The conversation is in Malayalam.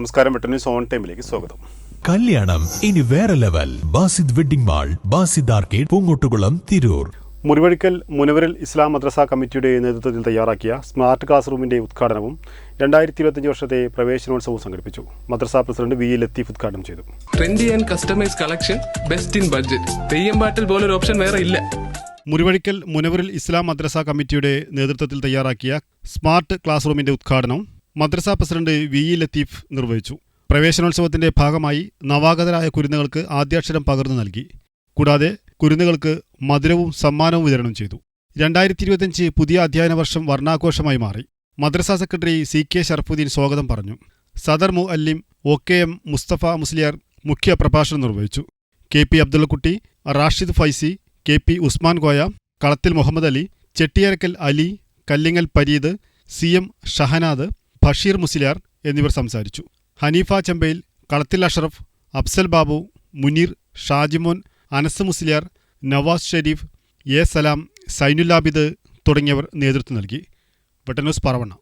നമസ്കാരം വെട്ട ന്യൂസ് ഓൺ ടൈമിലേക്ക് സ്വാഗതം. കല്യാണം ഇനി വേറെ level. Basid wedding mall Basid arcade Poongottukulam Tirur. Murivazhikkal Munavvirul Islam Madrasa കമ്മിറ്റിയുടെ നേതൃത്വത്തിൽ തയ്യാറാക്കിയ സ്മാർട്ട് ക്ലാസ് റൂമിന്റെ ഉദ്ഘാടനവും രണ്ടായിരത്തി ഇരുപത്തിയഞ്ച് വർഷത്തെ പ്രവേശനോത്സവവും സംഘടിപ്പിച്ചു. മദ്രസ പ്രസിഡന്റ് വി എ ലത്തീഫ് ഉദ്ഘാടനം ചെയ്തു. Trendy and customise collection best in budget Theyyam പാട്ടിൽ പോലൊരു ഓപ്ഷൻ വേറെ ഇല്ല. മുറിവഴിക്കൽ മുനവരിൽ ഇസ്ലാം മദ്രസ കമ്മിറ്റിയുടെ നേതൃത്വത്തിൽ തയ്യാറാക്കിയ സ്മാർട്ട് ക്ലാസ് റൂമിന്റെ ഉദ്ഘാടനം മദ്രസ പ്രസിഡന്റ് വി ഇ ലത്തീഫ് നിർവഹിച്ചു. പ്രവേശനോത്സവത്തിന്റെ ഭാഗമായി നവാഗതരായ കുരുന്നുകൾക്ക് ആദ്യാക്ഷരം പകർന്നു നൽകി. കൂടാതെ കുരുന്നുകൾക്ക് മധുരവും സമ്മാനവും വിതരണം ചെയ്തു. രണ്ടായിരത്തി ഇരുപത്തിയഞ്ച് പുതിയ അധ്യയന വർഷം വർണാഘോഷമായി മാറി. മദ്രസ സെക്രട്ടറി സി കെ ഷർഫുദ്ദീൻ സ്വാഗതം പറഞ്ഞു. സദർ മു അല്ലിം O K M Musthafa Musliyar മുഖ്യ പ്രഭാഷണം നിർവഹിച്ചു. K P Abdullakutty Rashid Faizy K P Usman Koya Kalathil Muhammad Ali Chettiyarakkal Ali Kallingal Pareed C M Shahanad Basheer Musliyar എന്നിവർ സംസാരിച്ചു. ഹനീഫ ചെമ്പയിൽ കളത്തിൽ അഷറഫ് അഫ്സൽ ബാബു മുനീർ ഷാജിമോൻ അനസ് മുസ്ലിയാർ നവാസ് ഷെരീഫ് എ സലാം സൈനുലാബിദ് തുടങ്ങിയവർ നേതൃത്വം നൽകി. വെട്ടന്യൂസ് പറവണ്ണ.